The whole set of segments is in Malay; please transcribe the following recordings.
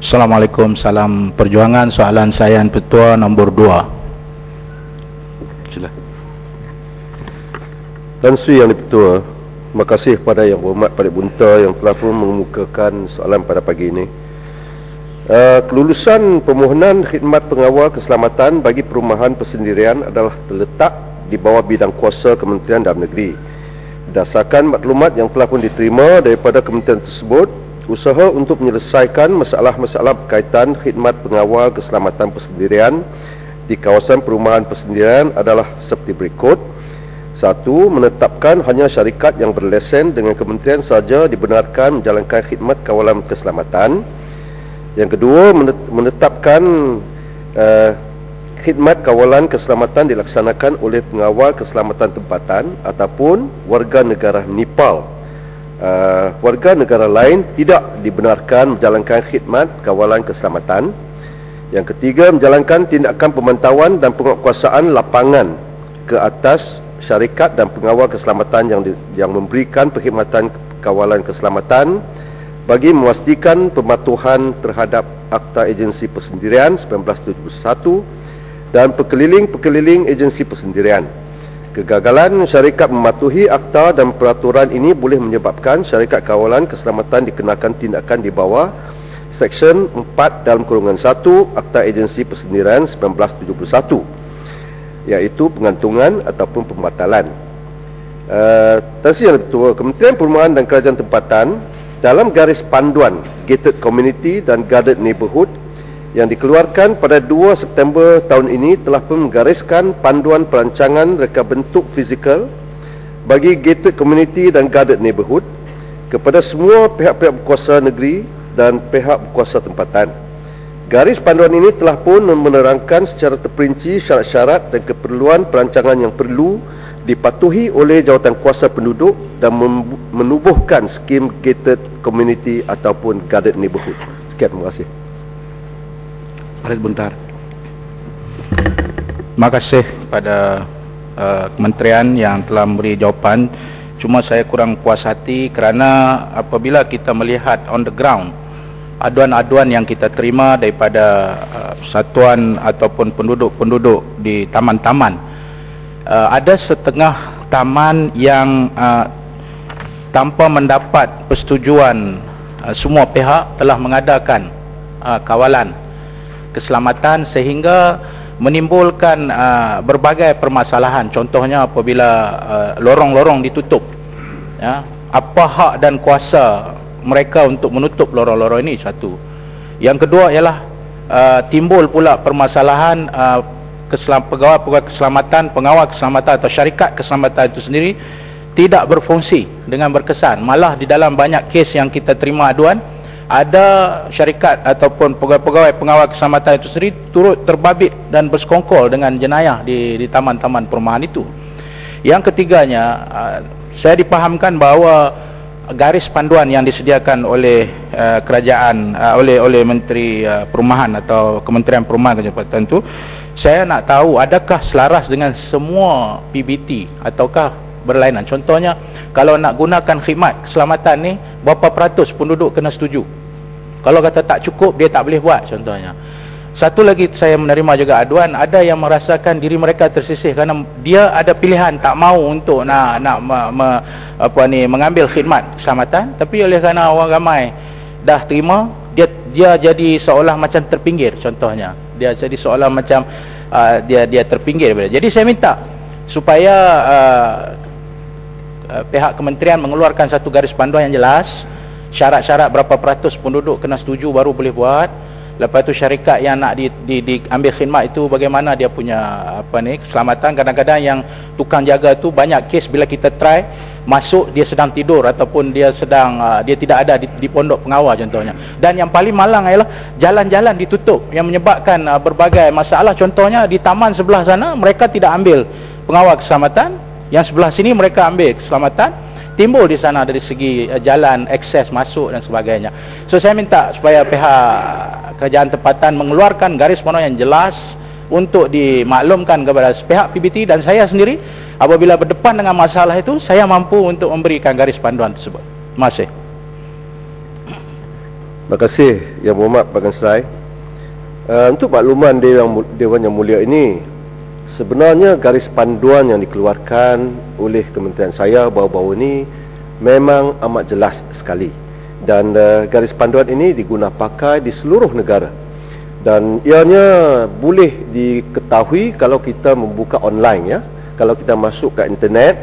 Assalamualaikum, salam perjuangan. Soalan saya yang petua nombor dua. Sila. Dan Sri Yang Dipertua, terima kasih kepada Yang Berhormat Padik Bunta yang telah pun mengemukakan soalan pada pagi ini. Uh, kelulusan permohonan khidmat pengawal keselamatan bagi perumahan persendirian adalah terletak di bawah bidang kuasa Kementerian Dalam Negeri. Berdasarkan maklumat yang telah pun diterima daripada kementerian tersebut, usaha untuk menyelesaikan masalah-masalah berkaitan khidmat pengawal keselamatan persendirian di kawasan perumahan persendirian adalah seperti berikut. Satu, menetapkan hanya syarikat yang berlesen dengan kementerian saja dibenarkan menjalankan khidmat kawalan keselamatan. Yang kedua, menetapkan uh, khidmat kawalan keselamatan dilaksanakan oleh pengawal keselamatan tempatan ataupun warga negara Nepal. Uh, warga negara lain tidak dibenarkan menjalankan khidmat kawalan keselamatan. Yang ketiga, menjalankan tindakan pemantauan dan penguatkuasaan lapangan ke atas syarikat dan pengawal keselamatan yang di, yang memberikan perkhidmatan kawalan keselamatan bagi memastikan pematuhan terhadap Akta Agensi Persendirian 1971 dan pekeliling-pekeliling agensi persendirian. Kegagalan syarikat mematuhi akta dan peraturan ini boleh menyebabkan syarikat kawalan keselamatan dikenakan tindakan di bawah Seksyen 4 dalam kurungan 1 Akta Agensi Persendirian 1971 iaitu pengantungan ataupun pembatalan. Uh, Terima kasih Kementerian Perumahan dan Kerajaan Tempatan dalam garis panduan gated community dan guarded neighborhood yang dikeluarkan pada 2 September tahun ini telah pun menggariskan panduan perancangan reka bentuk fizikal bagi gated community dan guarded neighborhood kepada semua pihak-pihak berkuasa negeri dan pihak berkuasa tempatan. Garis panduan ini telah pun menerangkan secara terperinci syarat-syarat dan keperluan perancangan yang perlu dipatuhi oleh jawatan kuasa penduduk dan menubuhkan skim gated community ataupun guarded neighborhood. Sekian, terima kasih. Farid Buntar. Terima kasih pada uh, kementerian yang telah memberi jawapan. Cuma saya kurang puas hati kerana apabila kita melihat on the ground aduan-aduan yang kita terima daripada uh, satuan ataupun penduduk-penduduk di taman-taman uh, ada setengah taman yang uh, tanpa mendapat persetujuan uh, semua pihak telah mengadakan uh, kawalan keselamatan sehingga menimbulkan uh, berbagai permasalahan. Contohnya apabila uh, lorong-lorong ditutup ya. Apa hak dan kuasa mereka untuk menutup lorong-lorong ini? Satu. Yang kedua ialah uh, timbul pula permasalahan uh, keselam, pegawai-pegawai keselamatan, pengawal keselamatan atau syarikat keselamatan itu sendiri tidak berfungsi dengan berkesan. Malah di dalam banyak kes yang kita terima aduan, ada syarikat ataupun pegawai-pegawai pengawal keselamatan itu sendiri turut terbabit dan bersekongkol dengan jenayah di di taman-taman perumahan itu. Yang ketiganya, saya dipahamkan bahawa garis panduan yang disediakan oleh kerajaan oleh oleh menteri perumahan atau kementerian perumahan kecepatan itu saya nak tahu adakah selaras dengan semua PBT ataukah berlainan contohnya kalau nak gunakan khidmat keselamatan ni berapa peratus penduduk kena setuju kalau kata tak cukup dia tak boleh buat contohnya. Satu lagi saya menerima juga aduan ada yang merasakan diri mereka tersisih kerana dia ada pilihan tak mau untuk nak nak me, me, apa ni mengambil khidmat keselamatan. Tapi oleh kerana orang ramai dah terima dia dia jadi seolah macam terpinggir contohnya. Dia jadi seolah macam uh, dia dia terpinggir jadi saya minta supaya uh, pihak kementerian mengeluarkan satu garis panduan yang jelas syarat-syarat berapa peratus penduduk kena setuju baru boleh buat. Lepas tu syarikat yang nak di, di, diambil khidmat itu bagaimana dia punya apa ni keselamatan. Kadang-kadang yang tukang jaga tu banyak kes bila kita try masuk dia sedang tidur ataupun dia sedang uh, dia tidak ada di, di pondok pengawal contohnya. Dan yang paling malang ialah jalan-jalan ditutup yang menyebabkan uh, berbagai masalah. Contohnya di taman sebelah sana mereka tidak ambil pengawal keselamatan. Yang sebelah sini mereka ambil keselamatan timbul di sana dari segi uh, jalan akses masuk dan sebagainya. So saya minta supaya pihak kerajaan tempatan mengeluarkan garis panduan yang jelas untuk dimaklumkan kepada pihak PBT dan saya sendiri apabila berdepan dengan masalah itu saya mampu untuk memberikan garis panduan tersebut. Terima kasih. Terima kasih Yang Berhormat Bagan Serai. Uh, untuk makluman Dewan, Dewan Yang Mulia ini, sebenarnya garis panduan yang dikeluarkan oleh Kementerian saya bahawa-bahawa ini memang amat jelas sekali. Dan uh, garis panduan ini digunakan pakai di seluruh negara. Dan ianya boleh diketahui kalau kita membuka online ya. Kalau kita masuk ke internet,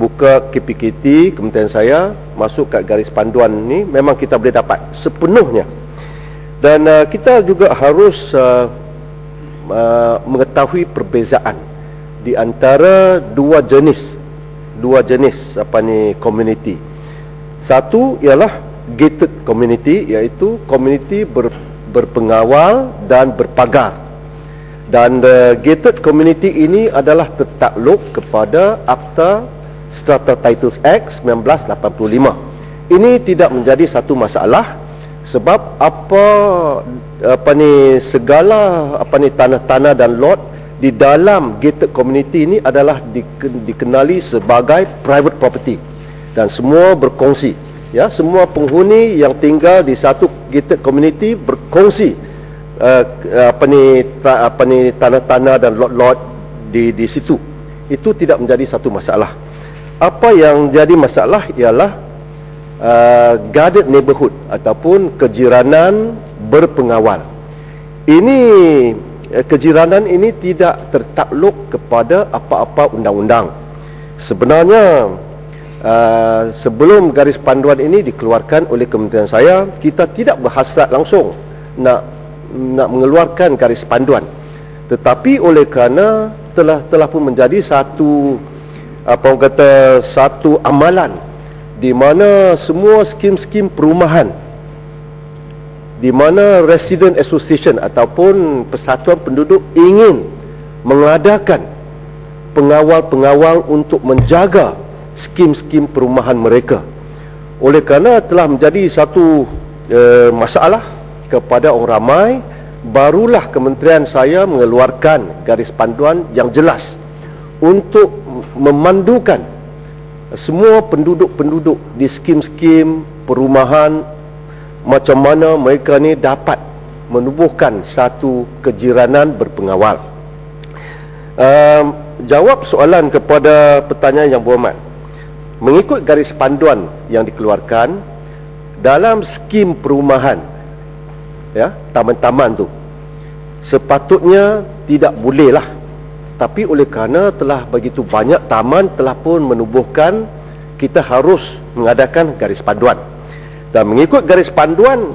buka KPKT kementerian saya masuk kat garis panduan ni memang kita boleh dapat sepenuhnya dan uh, kita juga harus uh, uh, mengetahui perbezaan di antara dua jenis dua jenis apa ni community satu ialah gated community iaitu community ber, berpengawal dan berpagar dan uh, gated community ini adalah tertakluk kepada akta Strata Titles Act 1985. Ini tidak menjadi satu masalah sebab apa apa ni segala apa ni tanah-tanah dan lot di dalam gated community ini adalah dikenali sebagai private property. Dan semua berkongsi ya. Semua penghuni yang tinggal di satu gated community berkongsi uh, apa ni ta, apa ni tanah-tanah dan lot-lot di di situ. Itu tidak menjadi satu masalah. Apa yang jadi masalah ialah uh, guarded neighborhood ataupun kejiranan berpengawal. Ini uh, kejiranan ini tidak tertakluk kepada apa-apa undang-undang. Sebenarnya uh, sebelum garis panduan ini dikeluarkan oleh kementerian saya, kita tidak berhasrat langsung nak nak mengeluarkan garis panduan. Tetapi oleh kerana telah telah pun menjadi satu apa orang kata satu amalan di mana semua skim-skim perumahan di mana resident association ataupun persatuan penduduk ingin mengadakan pengawal-pengawal untuk menjaga skim-skim perumahan mereka. Oleh kerana telah menjadi satu e, masalah kepada orang ramai barulah kementerian saya mengeluarkan garis panduan yang jelas untuk memandukan semua penduduk-penduduk di skim-skim perumahan macam mana mereka ni dapat menubuhkan satu kejiranan berpengawal. Um, jawab soalan kepada pertanyaan yang berhormat. Mengikut garis panduan yang dikeluarkan dalam skim perumahan ya, taman-taman tu sepatutnya tidak bolehlah tapi oleh kerana telah begitu banyak taman telah pun menubuhkan kita harus mengadakan garis panduan. Dan mengikut garis panduan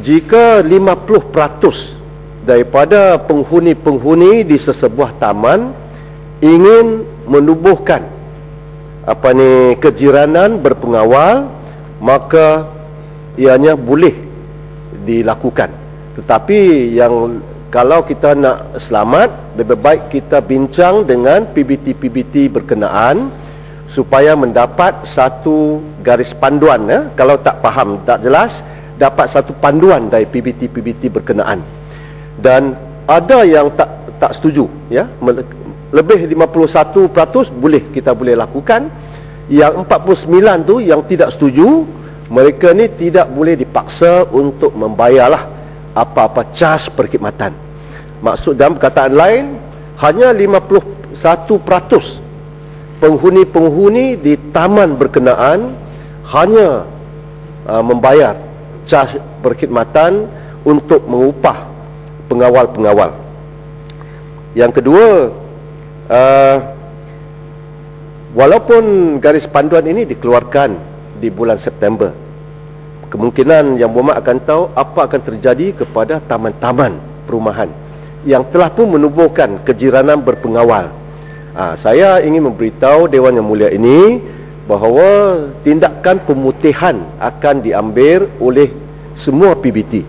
jika 50% daripada penghuni-penghuni di sesebuah taman ingin menubuhkan apa ni kejiranan berpengawal maka ianya boleh dilakukan. Tetapi yang kalau kita nak selamat lebih baik kita bincang dengan PBT-PBT berkenaan supaya mendapat satu garis panduan ya. Kalau tak faham tak jelas dapat satu panduan dari PBT-PBT berkenaan. Dan ada yang tak tak setuju ya. Lebih 51% boleh kita boleh lakukan. Yang 49 tu yang tidak setuju mereka ni tidak boleh dipaksa untuk membayarlah apa-apa cas perkhidmatan. Maksud dalam perkataan lain, hanya 51% penghuni-penghuni di taman berkenaan hanya uh, membayar cas perkhidmatan untuk mengupah pengawal-pengawal. Yang kedua, uh, walaupun garis panduan ini dikeluarkan di bulan September kemungkinan yang bermak akan tahu apa akan terjadi kepada taman-taman perumahan yang telah pun menubuhkan kejiranan berpengawal. Ha, saya ingin memberitahu Dewan Yang Mulia ini bahawa tindakan pemutihan akan diambil oleh semua PBT.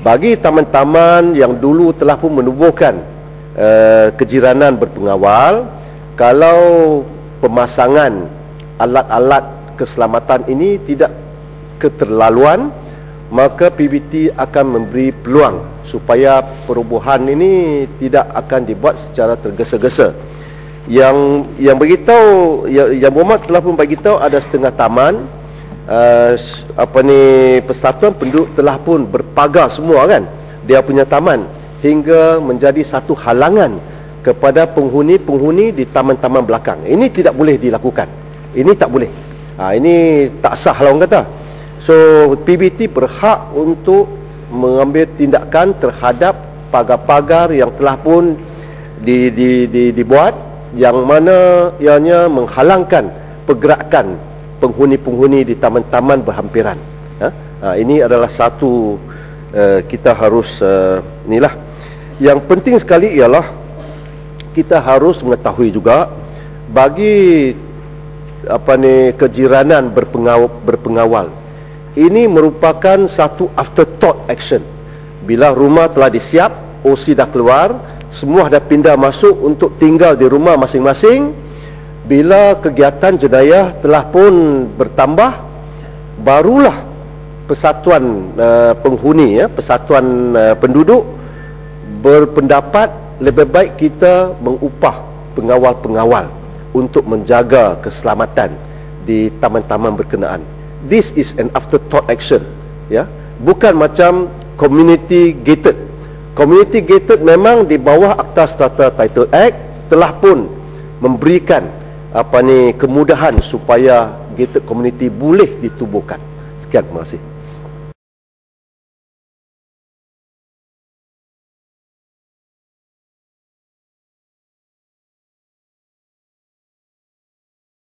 Bagi taman-taman yang dulu telah pun menubuhkan uh, kejiranan berpengawal, kalau pemasangan alat-alat keselamatan ini tidak keterlaluan maka PBT akan memberi peluang supaya perubahan ini tidak akan dibuat secara tergesa-gesa yang yang beritahu yang, yang Muhammad telah pun beritahu ada setengah taman uh, apa ni persatuan penduduk telah pun berpagar semua kan dia punya taman hingga menjadi satu halangan kepada penghuni-penghuni di taman-taman belakang. Ini tidak boleh dilakukan. Ini tak boleh. Ha, ini tak sah lah orang kata. So PBT berhak untuk mengambil tindakan terhadap pagar-pagar yang telah pun di, di, di, dibuat yang mana ianya menghalangkan pergerakan penghuni-penghuni di taman-taman berhampiran. Ha? Ha, ini adalah satu uh, kita harus uh, inilah. Yang penting sekali ialah kita harus mengetahui juga bagi apa ni kejiranan berpengawal, berpengawal ini merupakan satu afterthought action bila rumah telah disiap OC dah keluar semua dah pindah masuk untuk tinggal di rumah masing-masing bila kegiatan jenayah telah pun bertambah barulah persatuan uh, penghuni ya persatuan uh, penduduk berpendapat lebih baik kita mengupah pengawal-pengawal untuk menjaga keselamatan di taman-taman berkenaan. This is an afterthought action, ya. Bukan macam community gated. Community gated memang di bawah Akta Strata Title Act telah pun memberikan apa ni kemudahan supaya gated community boleh ditubuhkan. Sekian terima kasih.